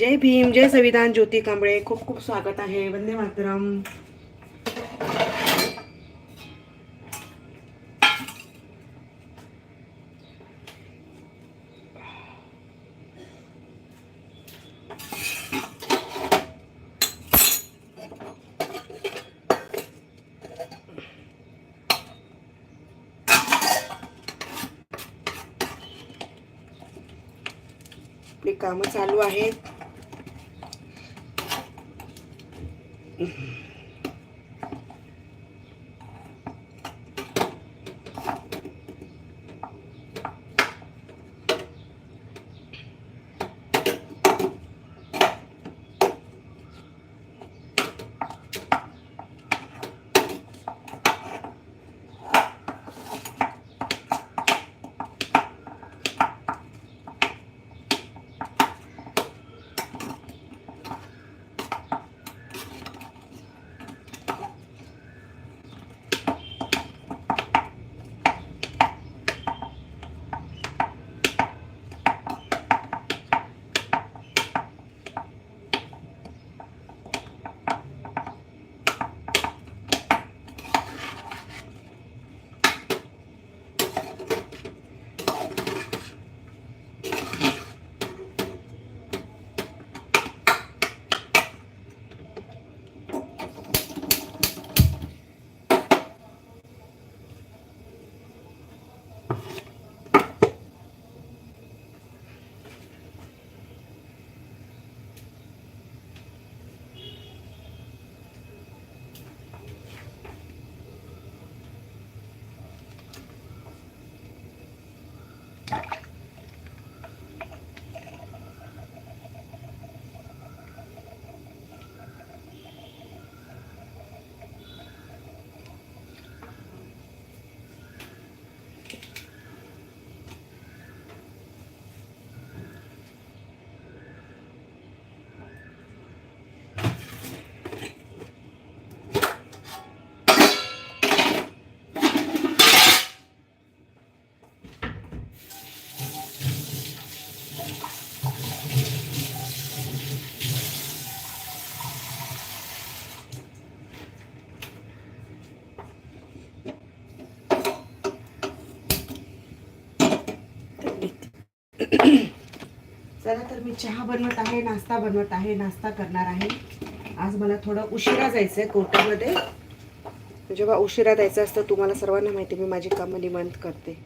जय भीम जय संविधान ज्योती कांबळे. खूप खूप स्वागत आहे. वंदे मातरम. कामं चालू आहेत. तर मी चहा बनवत आहे नाश्ता बनवत आहे नाश्ता करणार आहे. आज मला थोडं उशिरा जायचं आहे कोर्टामध्ये. जेव्हा उशिरा जायचं असतं तुम्हाला सर्वांना माहिती आहे, मी माझी कामं निवांत करते.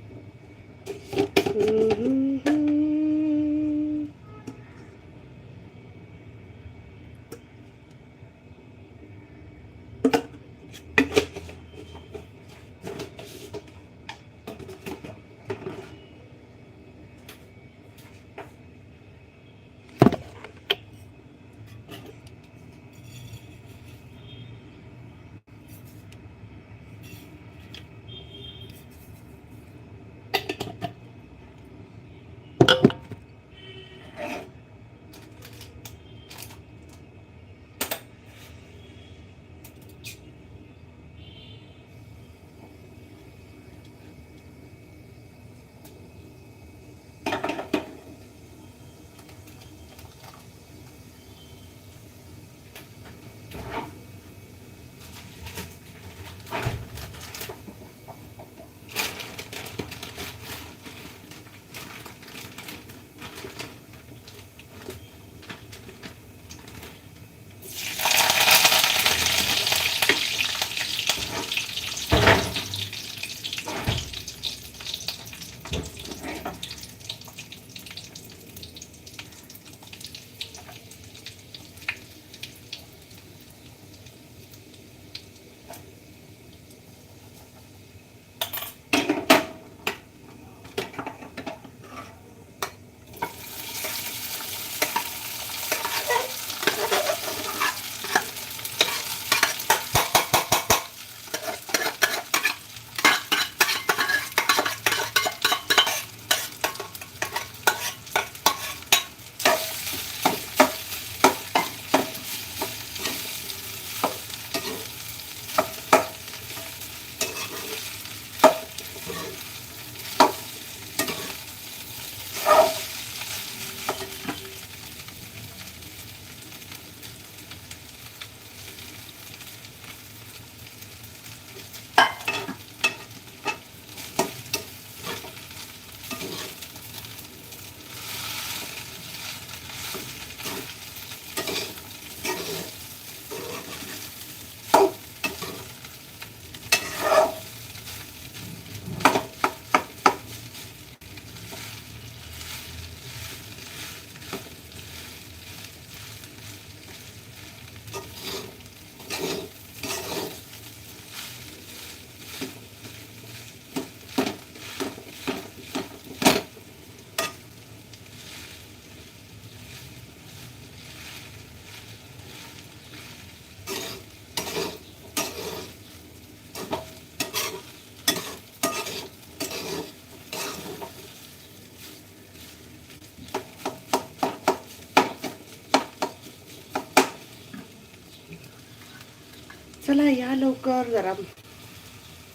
चला या लवकर जरा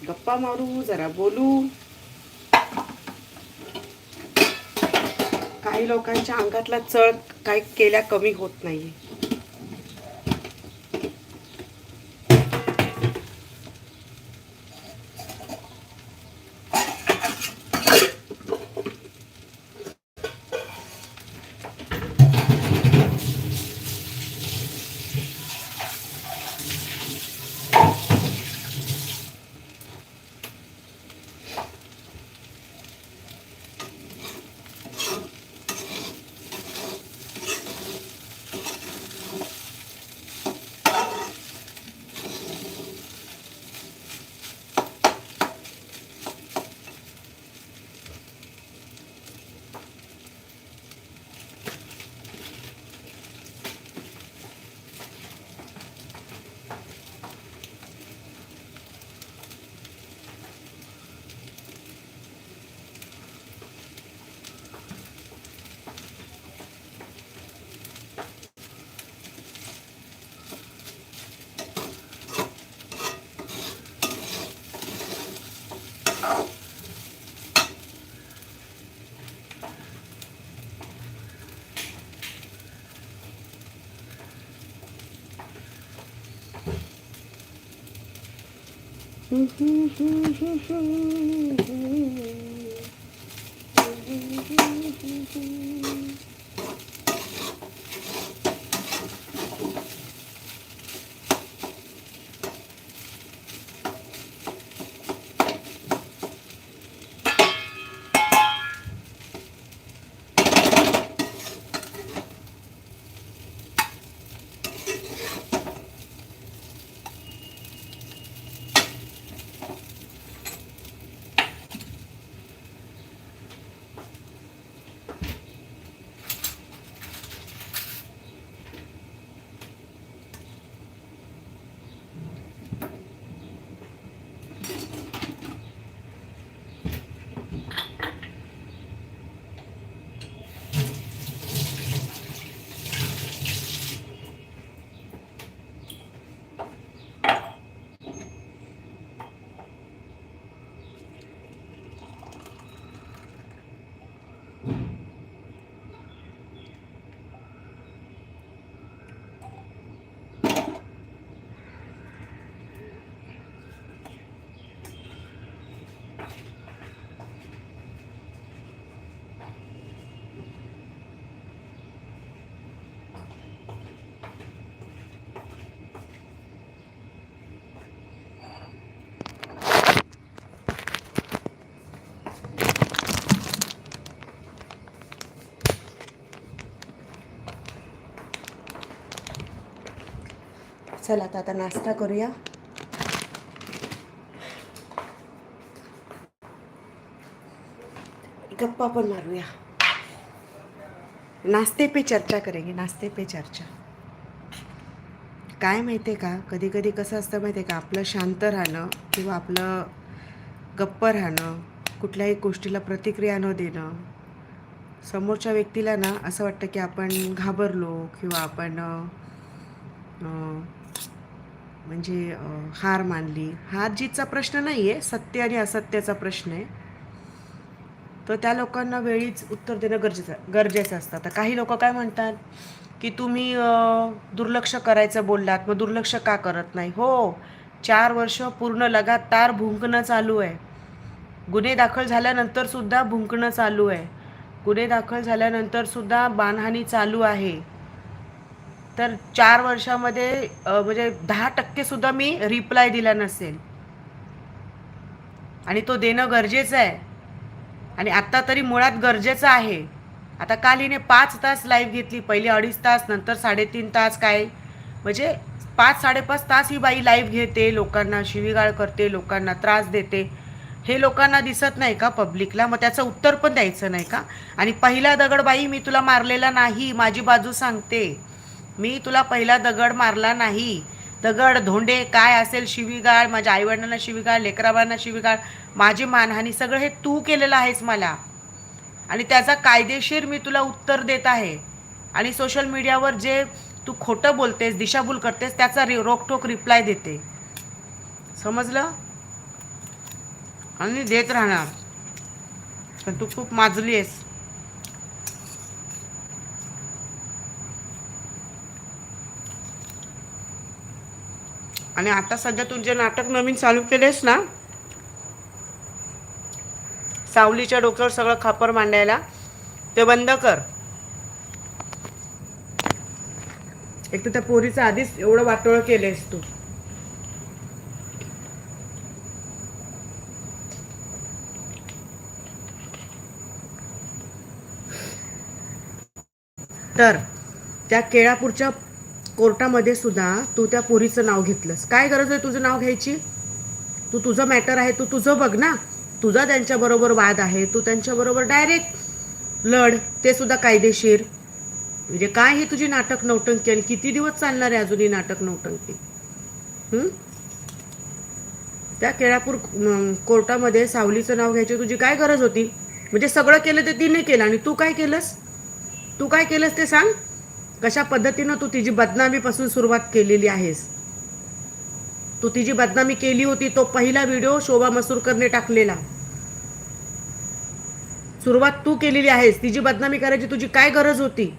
गप्पा मारू जरा बोलू. काही लोकांच्या अंगातला चळ काय केल्या कमी होत नाही नाहीये चला आता आता नाश्ता करूया. गप्पा पण मारूया. नाश्ते पे चर्चा करेंगे नाश्ते पे चर्चा. काय माहिती आहे का कधी कधी कसं असतं माहिती आहे का आपलं शांत राहणं किंवा आपलं गप्प राहणं कुठल्याही गोष्टीला प्रतिक्रिया न देणं समोरच्या व्यक्तीला ना असं वाटतं की आपण घाबरलो किंवा आपण म्हणजे हार मानली. हार जीतचा प्रश्न नाही आहे सत्य आणि असत्याचा प्रश्न आहे. तर त्या लोकांना वेळीच उत्तर देणं गरजेचं गरजेचं असतं. आता काही लोक काय म्हणतात की तुम्ही दुर्लक्ष करायचं बोललात मग दुर्लक्ष का करत नाही? हो चार वर्ष पूर्ण लगातार भुंकणं चालू आहे. गुन्हे दाखल झाल्यानंतरसुद्धा भुंकणं चालू आहे. गुन्हे दाखल झाल्यानंतर सुद्धा चालू आहे. तर चार वर्षामध्ये म्हणजे दहा टक्के सुद्धा मी रिप्लाय दिला नसेल. आणि तो देणं गरजेचं आहे. आणि आत्ता तरी मुळात गरजेचं आहे. आता काल हिने पाच तास लाईव्ह घेतली. पहिले अडीच तास नंतर साडेतीन तास काय. म्हणजे पाच साडेपाच तास ही बाई लाईव्ह घेते लोकांना शिवीगाळ करते लोकांना त्रास देते. हे लोकांना दिसत नाही का पब्लिकला मग त्याचं उत्तर पण द्यायचं नाही का? आणि पहिला दगड बाई मी तुला मारलेला नाही माझी बाजू सांगते. मी तुला पहिला दगड मारला नाही. दगड धोंडे काय असेल शिवीगाळ माझ्या आईवडिलांना शिवीगाळ लेकराबांना शिवीगाळ माझी मानहानी सगळं हे तू केलेलं आहेस मला. आणि त्याचा कायदेशीर मी तुला उत्तर देत आहे. आणि सोशल मीडियावर जे तू खोटं बोलतेस दिशाभूल करतेस त्याचा रि रोकटोक रिप्लाय देते. समजलं? आणि देत राहणार. पण तू खूप माजली आहेस. आणि आता सध्या तू जे नाटक नवीन चालू केलेस ना सावलीच्या डोक्यावर सगळं खापर मांडायला ते बंद कर. एक तर त्या पोरीचं आधीच एवढं वाटोळ केलेस तू. तर त्या केळापूरच्या कोर्टामध्ये सुद्धा तू त्या पोरीचं नाव घेतलंस. काय गरज आहे तुझं नाव घ्यायची? तू तुझं मॅटर आहे तू तुझं बघ ना. तुझा त्यांच्याबरोबर वाद आहे तू त्यांच्याबरोबर डायरेक्ट लढ ते सुद्धा कायदेशीर. म्हणजे काय ही तुझी नाटक नौटंकी आणि किती दिवस चालणार आहे अजून ही नाटक नौटंकी? त्या केळापूर कोर्टामध्ये सावलीचं नाव घ्यायची तुझी काय गरज होती? म्हणजे सगळं केलं ते तिने केलं आणि तू काय केलंस? तू काय केलंस ते सांग. कशा पद्धतीनं तू तिची बदनामीपासून सुरुवात केलेली आहेस? तू तिची बदनामी केली होती तो पहिला व्हिडिओ शोभा मसूरकरने टाकलेला. सुरुवात तू केलेली आहेस तिची बदनामी करायची तुझी काय गरज होती?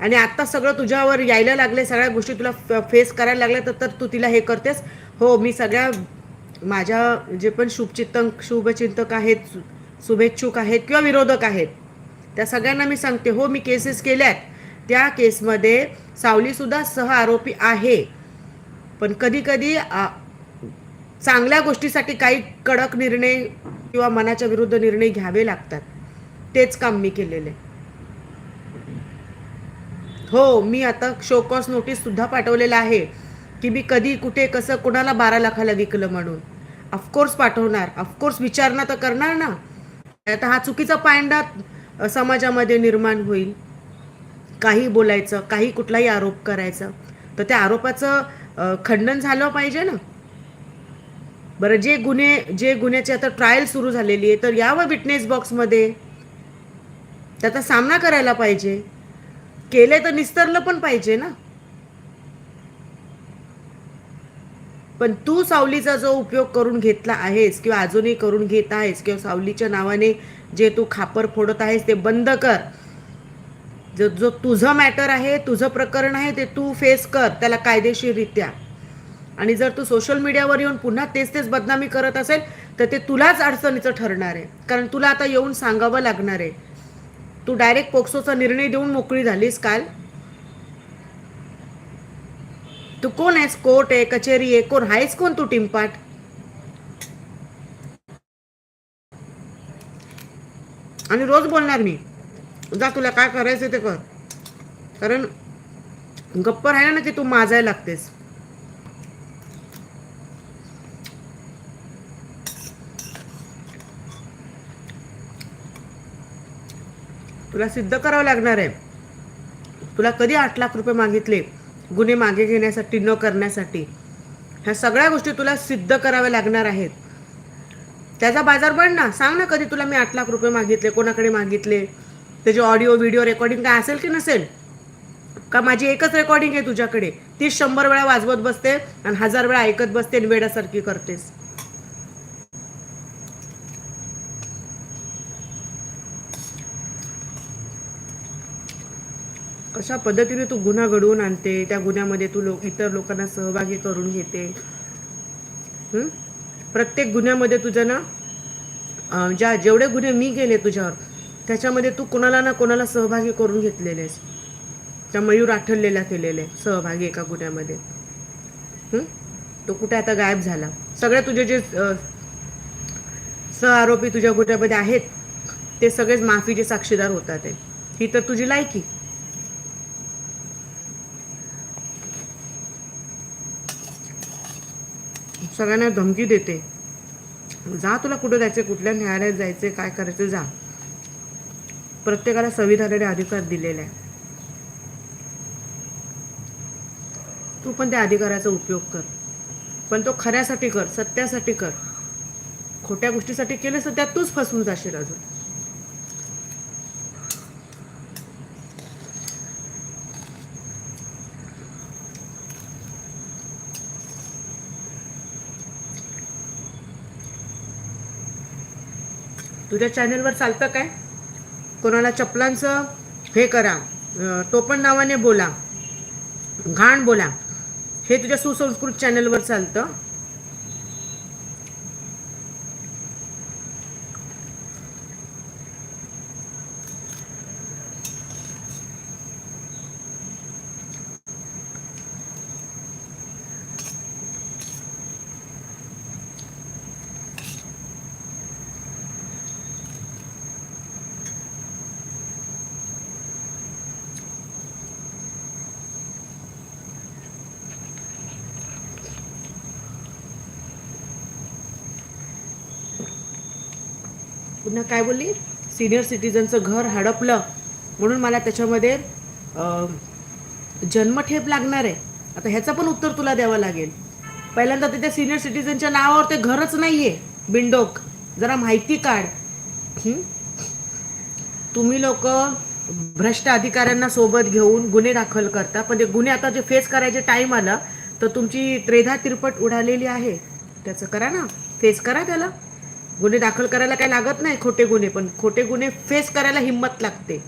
आणि आता सगळं तुझ्यावर यायला लागले सगळ्या गोष्टी तुला फेस करायला लागल्या तर तर तू तिला हे करतेस. हो मी सगळ्या माझ्या जे पण शुभचिंतक शुभचिंतक आहेत शुभेच्छुक आहेत किंवा विरोधक आहेत त्या सगळ्यांना मी सांगते हो मी केसेस केल्यात. त्या केसमध्ये सावलीसुद्धा सह आरोपी आहे. पण कधी कधी चांगल्या गोष्टीसाठी काही कडक निर्णय किंवा मनाच्या विरुद्ध निर्णय घ्यावे लागतात. तेच काम मी केलेले हो मी आता शोकॉस नोटीस सुद्धा पाठवलेला आहे की मी कधी कुठे कसं कोणाला बारा लाखाला विकलं म्हणून. ऑफकोर्स पाठवणार. ऑफकोर्स विचारणा तर करणार ना. आता हा चुकीचा पायंडा समाजामध्ये निर्माण होईल. काही बोलायचं काही कुठलाही आरोप करायचा तर त्या आरोपाचं खंडन झालं पाहिजे ना. बरं जे गुन्हे जे गुन्ह्याचे आता ट्रायल सुरू झालेली आहे तर यावं विटनेस बॉक्समध्ये त्याचा सामना करायला पाहिजे. केले तर निस्तरलं पण पाहिजे ना. पण तू सावलीचा जो उपयोग करून घेतला आहेस किंवा अजूनही करून घेत आहेस किंवा सावलीच्या नावाने जे तू खापर फोडत आहेस ते बंद कर. जो जो तुझं मॅटर आहे तुझं प्रकरण आहे ते तू फेस कर त्याला कायदेशीररित्या. आणि जर तू सोशल मीडियावर येऊन पुन्हा तेच तेच बदनामी करत असेल तर ते तुलाच अडचणीचं ठरणार आहे. कारण तुला आता येऊन सांगावं लागणार आहे. तू डायरेक्ट पोक्सोचा निर्णय देऊन मोकळी झालीस काल. तू कोण आहेस? कोर्ट आहे कचेरी आहे कोण? आहेस कोण तू टिमपाट? आणि रोज बोलणार मी. जा तुला काय करायचं ते कर. कारण गप्प राहिला ना की तू माजायला लागतेस. तुला सिद्ध करावं लागणार आहे. तुला कधी आठ लाख रुपये मागितले गुन्हे मागे घेण्यासाठी न करण्यासाठी. ह्या सगळ्या गोष्टी तुला सिद्ध कराव्या लागणार आहेत. त्याचा बाजार बन ना. सांग ना कधी तुला मी आठ लाख रुपये मागितले कोणाकडे मागितले? त्याचे ऑडिओ व्हिडिओ रेकॉर्डिंग काय असेल की नसेल? का माझी एकच रेकॉर्डिंग आहे तुझ्याकडे? ती शंभर वेळा वाजवत बसते आणि हजार वेळा ऐकत बसते आणि वेड्यासारखी करतेस. कशा पद्धतीने तू गुन्हा घडवून आणते? त्या गुन्ह्यामध्ये तू लोक इतर लोकांना सहभागी करून घेते. प्रत्येक गुन्ह्यामध्ये तुझं ना ज्या जेवढे गुन्हे मी गेले तुझ्यावर त्याच्यामध्ये तू कोणाला ना कोणाला सहभागी करून घेतलेलेस. त्या मयूर आठवलेला केलेले सहभागी एका गुन्ह्यामध्ये. तो कुठे आता गायब झाला. सगळे तुझे जे सह आरोपी तुझ्या गुन्ह्यामध्ये आहेत ते सगळेच माफीचे साक्षीदार होतात आहे ही तर तुझी लायकी. सगळ्यांना धमकी देते. जा तुला कुठं जायचं कुठल्या न्यायालयात जायचं काय करायचं जा. प्रत्येकाला संविधानाने अधिकार दिलेला आहे. तू पण त्या अधिकाराचा उपयोग कर. पण तो खऱ्यासाठी कर सत्यासाठी कर. खोट्या गोष्टीसाठी केलं तर त्यात तूच फसून जाशील अजून. तुझ्या चॅनलवर चालतं काय? कोणाला चपलांचं हे करा टोपण नावाने बोला घाण बोला हे तुझ्या सुसंस्कृत चॅनलवर चालतं पुन्हा काय बोलली? सिनियर सिटीजनचं घर हडपलं. म्हणून मला त्याच्यामध्ये जन्मठेप लागणार आहे. आता ह्याचं पण उत्तर तुला द्यावं लागेल. पहिल्यांदा तिथे त्या सिनियर सिटीजनच्या नावावर ते घरच नाही आहे बिंडोक जरा माहिती काढ. तुम्ही लोक भ्रष्ट अधिकाऱ्यांना सोबत घेऊन गुन्हे दाखल करता पण ते गुन्हे आता जे फेस करायचे टाइम आला तर तुमची त्रेधा तिरपट उडालेली आहे. त्याचं करा ना. फेस करा त्याला. गुन्हे दाखल करायला काही लागत नाही खोटे गुन्हे पण खोटे गुन्हे फेस करायला हिंमत लागते.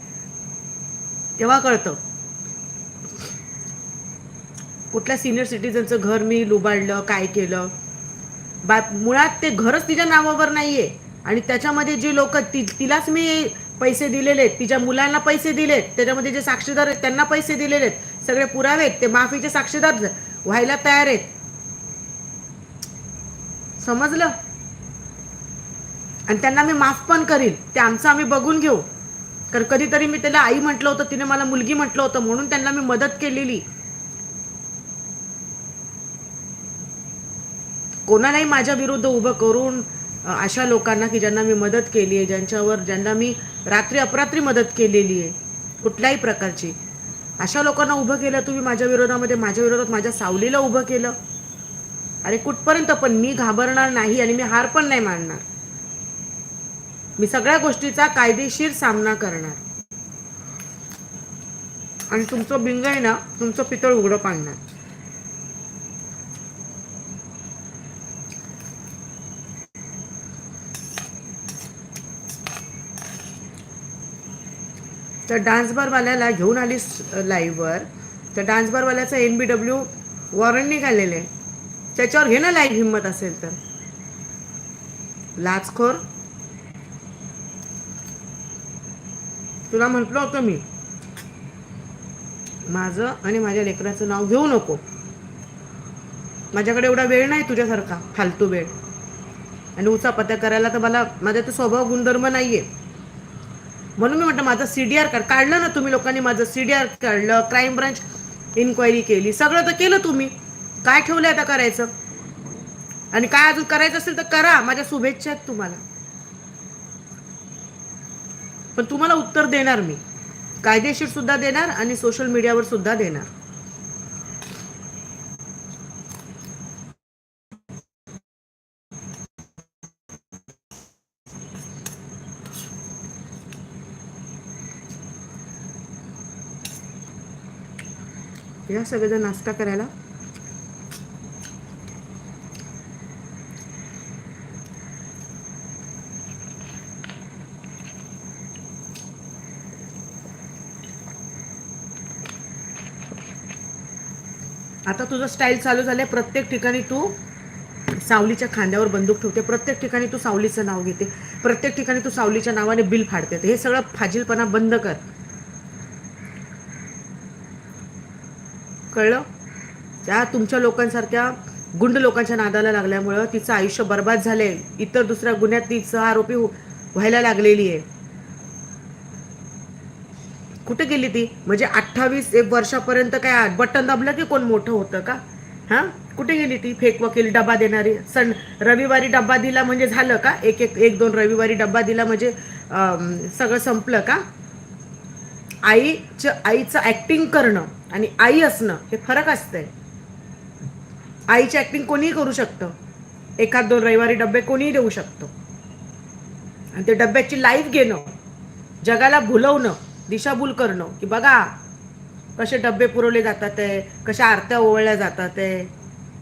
तेव्हा कळतं. कुठल्या सिनियर सिटीजनचं घर मी लुबाडलं काय केलं? बा मुळात ते घरच तिच्या नावावर नाहीये. आणि त्याच्यामध्ये जे लोक ति तिलाच मी पैसे दिलेले आहेत तिच्या मुलांना पैसे दिलेत त्याच्यामध्ये जे साक्षीदार आहेत त्यांना पैसे दिलेले आहेत सगळे पुरावे आहेत ते माफीचे साक्षीदार व्हायला तयार आहेत. समजलं? आणि त्यांना मी माफ पण करीन. ते आमचं आम्ही बघून घेऊ. कारण कधीतरी मी त्याला आई म्हटलं होतं तिने मला मुलगी म्हटलं होतं म्हणून त्यांना मी मदत केलेली. कोणालाही माझ्या विरुद्ध उभं करून अशा लोकांना की ज्यांना मी मदत केली आहे ज्यांच्यावर ज्यांना मी रात्री अपरात्री मदत केलेली आहे कुठल्याही प्रकारची. अशा लोकांना उभं केलं तुम्ही माझ्या विरोधामध्ये माझ्या विरोधात माझ्या सावलीला उभं केलं. अरे कुठपर्यंत पण मी घाबरणार नाही आणि मी हार पण नाही मानणार. मी सगळ्या गोष्टीचा कायदेशीर सामना करणार. आणि तुमचं बिंग आहे ना तुमचं पितळ उघडं पाडणार. तर डान्स बारवाल्याला घेऊन आली लाईव्हवर तर डान्स बारवाल्याचा एन बी डब्ल्यू वॉरंट निघालेलं आहे. त्याच्यावर घे ना लाईव्ह हिंमत असेल तर. लाचखोर. तुला म्हटलं होतं मी. माझं आणि माझ्या लेकराचं नाव घेऊ नको. माझ्याकडे एवढा वेळ नाही तुझ्यासारखा फालतू वेळ. आणि उचा पत्या करायला तर मला माझा तर स्वभाव गुणधर्म नाहीये. म्हणून मी म्हटलं माझं सी डी आर काढलं ना तुम्ही लोकांनी माझं सी डी आर काढलं क्राईम ब्रांच इन्क्वायरी केली सगळं तर केलं तुम्ही. काय ठेवलं आता करायचं? आणि काय अजून करायचं असेल तर करा माझ्या शुभेच्छा आहेत तुम्हाला. पण तुम्हाला उत्तर देणार मी. कायदेशीर सुद्धा देणार आणि सोशल मीडियावर सुद्धा देणार. या सगळेजण नाश्ता करायला. तुझं स्टाईल चालू झालंय. प्रत्येक ठिकाणी तू सावलीच्या खांद्यावर बंदूक ठेवते. प्रत्येक ठिकाणी तू सावलीचं नाव घेते. प्रत्येक ठिकाणी तू सावलीच्या नावाने बिल फाडते. हे सगळं फाजीलपणा बंद कर. कळलं? त्या तुमच्या लोकांसारख्या गुंड लोकांच्या नादाला लागल्यामुळं तिचं आयुष्य बर्बाद झालंय. इतर दुसऱ्या गुन्ह्यात ती आरोपी व्हायला लागलेली आहे कुठे गेली ती? म्हणजे अठ्ठावीस एक वर्षापर्यंत काय बटन दाबलं की कोण मोठं होतं का? हा? कुठे गेली ती? फेक वकील डबा देणारी. सण रविवारी डब्बा दिला म्हणजे झालं का? एक एक एक दोन रविवारी डब्बा दिला म्हणजे सगळं संपलं का? आईचं आईचं ऍक्टिंग करणं आणि आई असणं हे फरक असतंय. आईची ऍक्टिंग कोणीही करू शकतं. एखाद दोन रविवारी डब्बे कोणीही देऊ शकतो. आणि ते डब्याची लाईफ घेणं जगाला भुलवणं दिशाभूल करणं. की बघा कसे डब्बे पुरवले जातात आहे कशा आरत्या ओवळल्या जातात आहे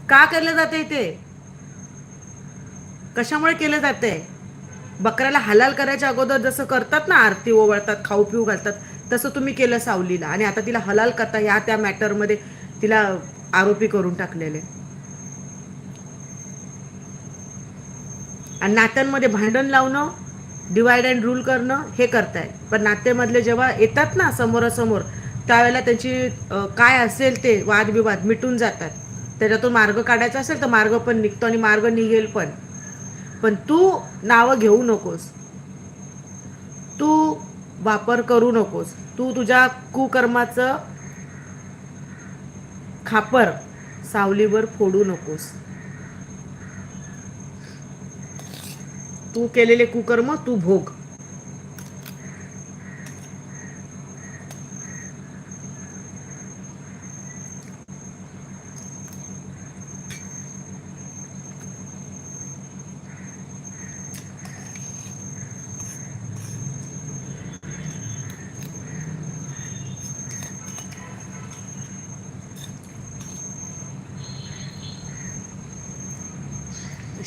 का केलं जाते ते? कशामुळे केलं जाते बकऱ्याला हलाल करायच्या अगोदर जसं करतात ना आरती ओवळतात खाऊ पिऊ घालतात तसं तुम्ही केलं सावलीला. आणि आता तिला हलाल करता ह्या त्या मॅटरमध्ये तिला आरोपी करून टाकलेले. आणि नात्यांमध्ये भांडण लावणं डिवाइड अँड रूल करणं हे करताय पण नात्यामधले जेव्हा येतात ना समोरासमोर त्यावेळेला त्यांची काय असेल ते वादविवाद मिटून जातात. त्याच्यातून मार्ग काढायचा असेल तर मार्ग पण निघतो आणि मार्ग निघेल पण. पण तू नावं घेऊ नकोस. तू वापर करू नकोस. तू तुझ्या कुकर्माचं खापर सावलीवर फोडू नकोस. तू केलेले कुकर्म तू भोग.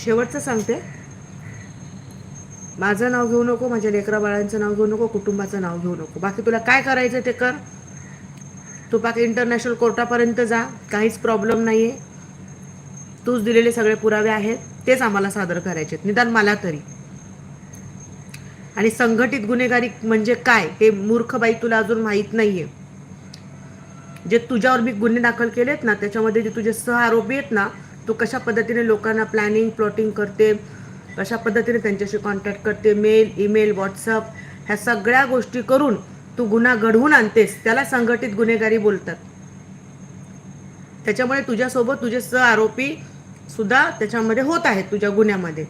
शेवटचं सांगते. माझं नाव घेऊ नको माझ्या लेकरा बाळांचं नाव घेऊ नको कुटुंबाचं नाव घेऊ नको. बाकी तुला काय करायचं ते कर. तू बाकी इंटरनॅशनल कोर्टापर्यंत जा काहीच प्रॉब्लेम नाही आहे तूच दिलेले सगळे पुरावे आहेत तेच आम्हाला सादर करायचे आहेत. निदान मला तरी. आणि संघटित गुन्हेगारी म्हणजे काय हे मूर्ख बाई तुला अजून माहीत नाहीये. जे तुझ्यावर मी गुन्हे दाखल केलेत ना त्याच्यामध्ये जे तुझे सह आरोपी आहेत ना तू कशा पद्धतीने लोकांना प्लॅनिंग प्लॉटिंग करते कशा पद्धतीने त्यांच्याशी कॉन्टॅक्ट करते मेल ईमेल व्हॉट्सअप ह्या सगळ्या गोष्टी करून तू गुन्हा घडवून आणतेस त्याला संघटित गुन्हेगारी बोलतात. त्याच्यामुळे तुझ्यासोबत तुझे स आरोपी सुद्धा त्याच्यामध्ये होत आहेत तुझ्या गुन्ह्यामध्ये.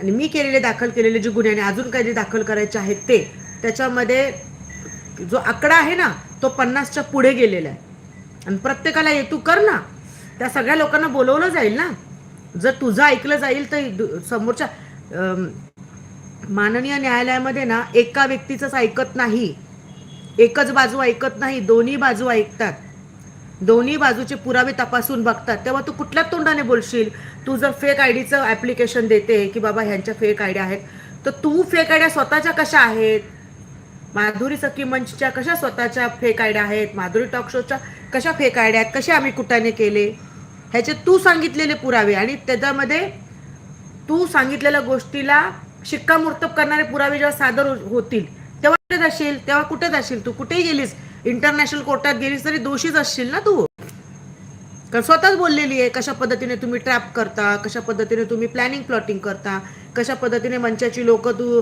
आणि मी केलेले दाखल केलेले जे गुन्हे आणि अजून काही जे दाखल करायचे आहेत ते त्याच्यामध्ये जो आकडा आहे ना तो पन्नासच्या पुढे गेलेला आहे. आणि प्रत्येकाला ये तू कर ना. त्या सगळ्या लोकांना बोलवलं जाईल ना. जर तुझं ऐकलं जाईल तर समोरच्या माननीय न्यायालयामध्ये ना एका व्यक्तीचंच ऐकत नाही. एकच बाजू ऐकत नाही दोन्ही बाजू ऐकतात. दोन्ही बाजूचे पुरावे तपासून बघतात. तेव्हा तू कुठल्या तोंडाने बोलशील? तू जर फेक आय डीचं ॲप्लिकेशन देते की बाबा ह्यांच्या फेक आयडिया आहेत तर तू फेक आयड्या स्वतःच्या कशा आहेत? माधुरी सखी मंचच्या कशा स्वतःच्या फेक आयड्या आहेत? माधुरी टॉक शोच्या कशा फेक आयड्या आहेत? कशा आम्ही कुठाने केले? ह्याचे तू सांगितलेले पुरावे आणि त्याच्यामध्ये तू सांगितलेल्या गोष्टीला शिक्कामोर्तब करणारे पुरावे जेव्हा सादर हो- होतील तेव्हा कुठे जाशील तेव्हा कुठे जाशील तू? कुठेही गेलीस इंटरनॅशनल कोर्टात गेलीस तरी दोषीच असशील ना तू? कारण स्वतःच बोललेली आहे कशा पद्धतीने तुम्ही ट्रॅप करता कशा पद्धतीने तुम्ही प्लॅनिंग प्लॉटिंग करता कशा पद्धतीने मंचाची लोक तू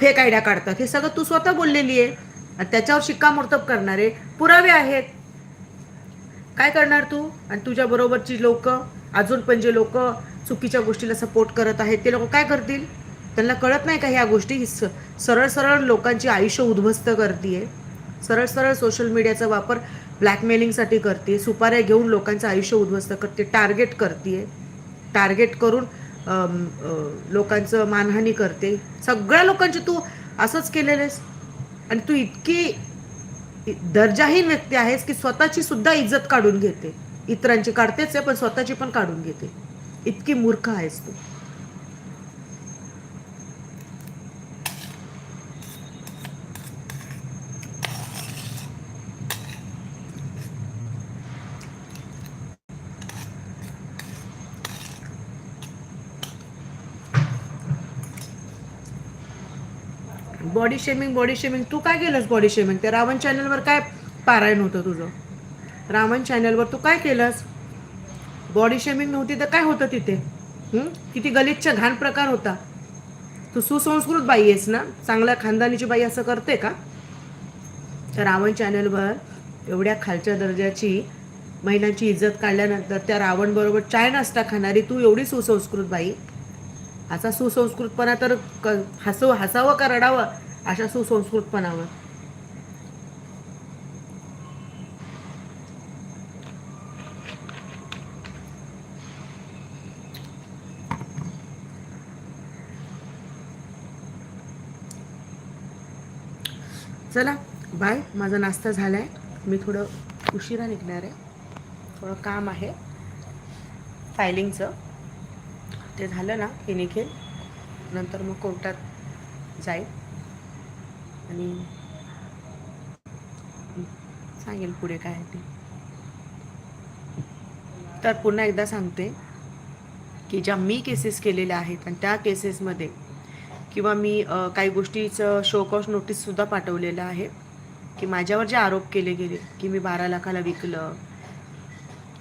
फेक आयडिया काढतात हे सगळं तू स्वतः बोललेली आहे. आणि त्याच्यावर शिक्कामोर्तब करणारे पुरावे आहेत. काय करणार तू? आणि तुझ्या बरोबरची लोक अजून पण जे लोक चुकीच्या गोष्टीला सपोर्ट करत आहेत ते लोक काय करतील? त्यांना कळत नाही का ह्या गोष्टी? ही स- सरळ सरळ लोकांची आयुष्य उद्ध्वस्त करते सरळ सरळ सोशल मीडियाचा वापर ब्लॅकमेलिंगसाठी करते सुपाऱ्या घेऊन लोकांचं आयुष्य उद्ध्वस्त करते टार्गेट करते टार्गेट करून लोकांचं मानहानी करते. सगळ्या लोकांची तू असंच केलेलं आहेस आणि तू इतकी दर्जाहीन व्यक्ती आहेस की स्वतःची सुद्धा इज्जत काढून घेते. इतरांची काढतेच आहे पण स्वतःची पण काढून घेते. इतकी मूर्ख आहेस तू. बॉडी शेमिंग बॉडी शेमिंग तू काय केलंस बॉडी शेमिंग त्या रावण चॅनलवर काय पारायण होतं तुझं? रावण चॅनलवर तू काय केलंस? बॉडी शेमिंग नव्हती तर काय होतं तिथे? किती गलिच्छ घाण प्रकार होता. तू सुसंस्कृत बाई आहेस ना? चांगल्या खानदानीची बाई असं करते का? त्या रावण चॅनलवर एवढ्या खालच्या दर्जाची महिलांची इज्जत काढल्यानंतर त्या रावणबरोबर चाय नाश्ता खाणारी तू एवढी सुसंस्कृत बाई. असा सुसंस्कृतपणा तर क- हसव हसावं का रडावं? अशा सुसंस्कृतपणावर. चला बाय. माझा नाश्ता झाला आहे मी थोडं उशिरा निघणार आहे. थोडं काम आहे. फायलिंगचं ते झालं ना हे निघेल. नंतर मग कोर्टात जाईल. आणि सांगेल पुढे काय आहे ते. तर पुन्हा एकदा सांगते की ज्या मी केसेस केलेल्या आहेत आणि त्या केसेसमध्ये किंवा मी काही गोष्टीचं शोकॉश नोटीससुद्धा पाठवलेलं आहे की माझ्यावर जे आरोप केले गेले की मी बारा लाखाला विकलं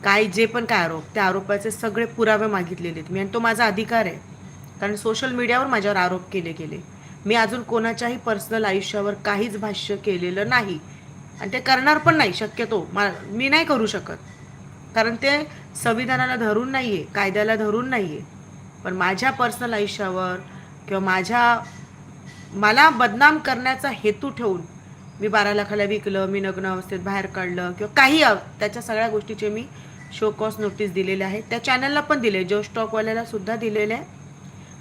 काय जे पण काय आरोप त्या आरोपाचे सगळे पुरावे मागितलेले आहेत. मी आणि तो माझा अधिकार आहे. कारण सोशल मीडियावर माझ्यावर आरोप केले गेले. मी अजून कोणाच्याही पर्सनल आयुष्यावर काहीच भाष्य केलेलं नाही. आणि ते करणार पण नाही शक्यतो. मा मी नाही करू शकत. कारण ते संविधानाला धरून नाही आहे कायद्याला धरून नाही आहे पण माझ्या पर्सनल आयुष्यावर किंवा माझ्या मला बदनाम करण्याचा हेतू ठेवून मी बारा लाखाला विकलं मी नग्न अवस्थेत बाहेर काढलं किंवा काही त्याच्या सगळ्या गोष्टीचे मी शो कॉस नोटीस दिलेले आहे त्या चॅनलला पण दिले जो स्टॉकवाल्याला सुद्धा दिलेले आहे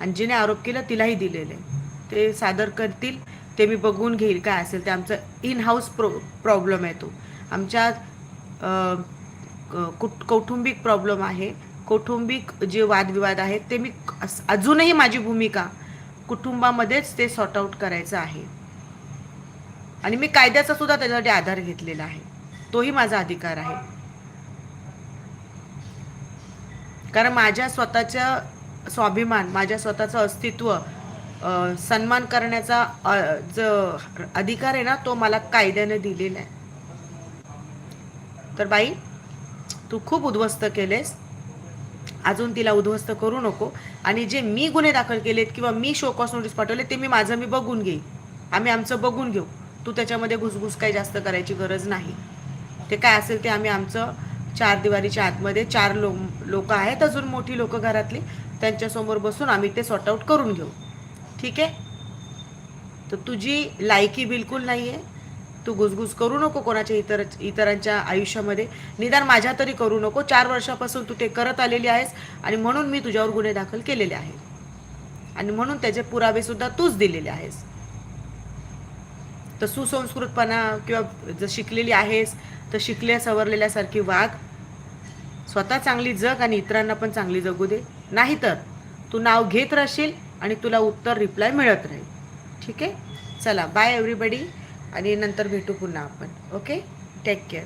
आणि जिने आरोप केला तिलाही दिलेले आहे ते सादर करतील ते मी बघून घेईल काय असेल. ते आमचं इन हाऊस प्रो प्रॉब्लेम आहे तो. आमच्या कुट कौटुंबिक प्रॉब्लेम आहे. कौटुंबिक जे वादविवाद आहेत ते मी अजूनही माझी भूमिका कुटुंबामध्येच ते सॉर्ट आऊट करायचं आहे. आणि मी कायद्याचा सुद्धा त्याच्यासाठी आधार घेतलेला आहे. तोही माझा अधिकार आहे. कारण माझ्या स्वतःच्या स्वाभिमान माझ्या स्वतःचं अस्तित्व सन्मान करण्याचा जो अधिकार आहे ना तो मला कायद्याने दिलेला आहे. तर बाई तू खूप उद्ध्वस्त केलेस. अजून तिला उद्ध्वस्त करू नको. आणि जे मी गुन्हे दाखल केलेत किंवा मी शोकॉस नोटीस पाठवले ते मी माझं मी बघून घेईन. आम्ही आमचं बघून घेऊ. तू त्याच्यामध्ये घुसघुस काही जास्त करायची गरज नाही. ते काय असेल ते आम्ही आमचं चार दिवारीच्या आतमध्ये चार लो लोक आहेत अजून मोठी लोक घरातली. त्यांच्यासमोर बसून आम्ही ते सॉर्ट आऊट करून घेऊ. ठीक आहे तर तुझी लायकी बिलकुल नाही आहे तू घुसघुस करू नको कोणाच्या इतर इतरांच्या आयुष्यामध्ये. निदान माझ्या तरी करू नको. चार वर्षापासून तू ते करत आलेली आहेस आणि म्हणून मी तुझ्यावर गुन्हे दाखल केलेले आहे आणि म्हणून त्याचे पुरावे सुद्धा तूच दिलेले आहेस. तर सुसंस्कृतपणा किंवा जर शिकलेली आहेस तर शिकल्या सवरलेल्यासारखी वाघ. स्वतः चांगली जग आणि इतरांना पण चांगली जगू दे. नाहीतर तू नाव घेत राहशील आणि तुला उत्तर रिप्लाय मिळत राहील. ठीक आहे? चला बाय एव्हरीबडी आणि नंतर भेटू पुन्हा आपण. Okay take care